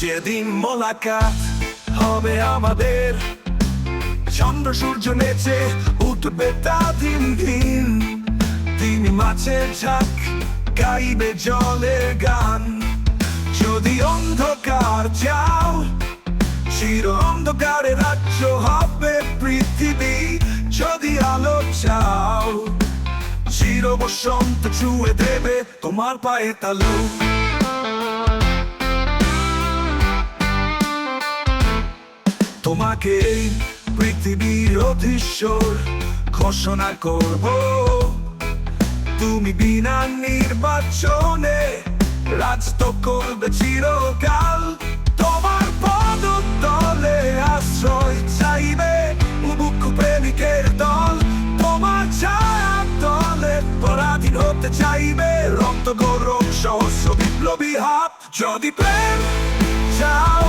যেদিন মোলাকাত হবে আমাদের, চন্দ্র সূর্য নেচে উঠবে তা দিন দিন। তিনি মাছের ঝাঁক গাইবে জলের গান। যদি অন্ধকার চাও, চির অন্ধকারে রাজ্য হবে পৃথিবী। যদি আলো চাও, চির বসন্ত ছুঁয়ে দেবে তোমার পায়ে তালু। তোমাকে পৃথিবীর অধীশ্বর ঘোষণা করব। তুমি বিনা নির্বাচনে রাজত্ব করবে চিরকাল। তোমার পদতলে আশ্রয় চাইবে মুখ প্রেমিকের দল। তোমার ছায়া দলে পরাধীন হতে চাইবে রক্ত গৌরব, সহস্র বিপ্লবী হাত। যদি প্রেম চাও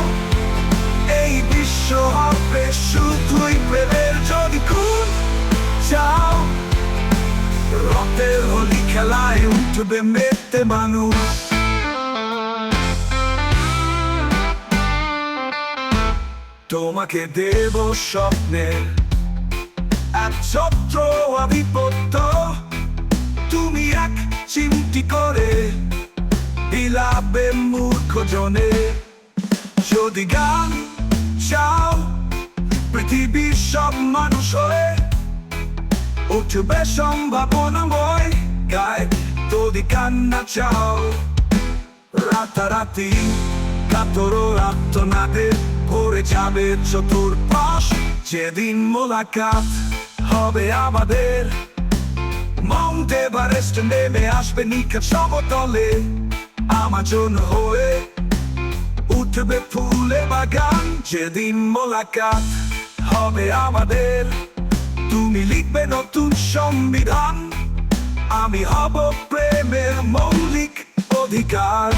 বিশ্ব হবে শুধুই প্রেমের যদি খুন খেলায় উঠবে মেতে মানুষ। তোমাকে দেব স্বপ্নের এক ছত্র আধিপত্য। তুমি এক চিমটি করে বিলাবে মূর্খ জনে। যদি গান পৃথিবীর সব মানুষ হয়ে উঠবে সম্ভাবনাময়। গায়ে যদি কান্না চাও, রাতারাতি কাতর আত্মনাদে ভরে যাবে চতুর্পাশ। যেদিন মোলাকাত হবে আমাদের, মাউন্ট এভারেস্ট নেমে আসবে নিকট সমতলে। আমাজন হয়ে উঠবে ফুলে বাগান, যেদিন মোলাকাত হবে আমাদের। তুমি লিখবে নতুন সংবিধান। আমি হব প্রেমের মৌলিক অধিকার।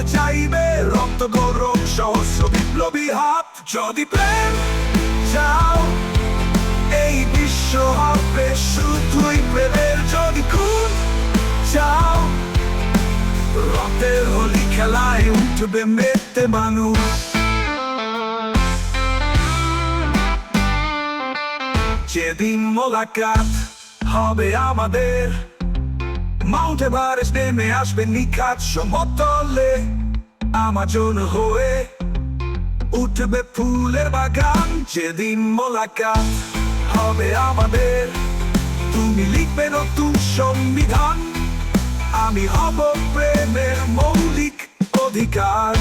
হতে চাইবে রক্ত গৌরব, সহস্র বিপ্লবী হাত। যদি প্রেম চাও, এই বিশ্ব হবে শুধুই প্রেমের। যদি খুন চাও, রক্তের হোলি খেলায় উঠবে মেতে মানুষ। যেদিন মোলাকাত হবে আমাদের মাউন্ট এভারেস্ট নেমে আসবে নিকাট সমতলে আমাজন হয়ে উঠবে ফুলের বাগান যেদিন মোলাকাত হবে আমাদের তুমি লিখবে নতুন সংবিধান আমি হব প্রেমের মৌলিক অধিকার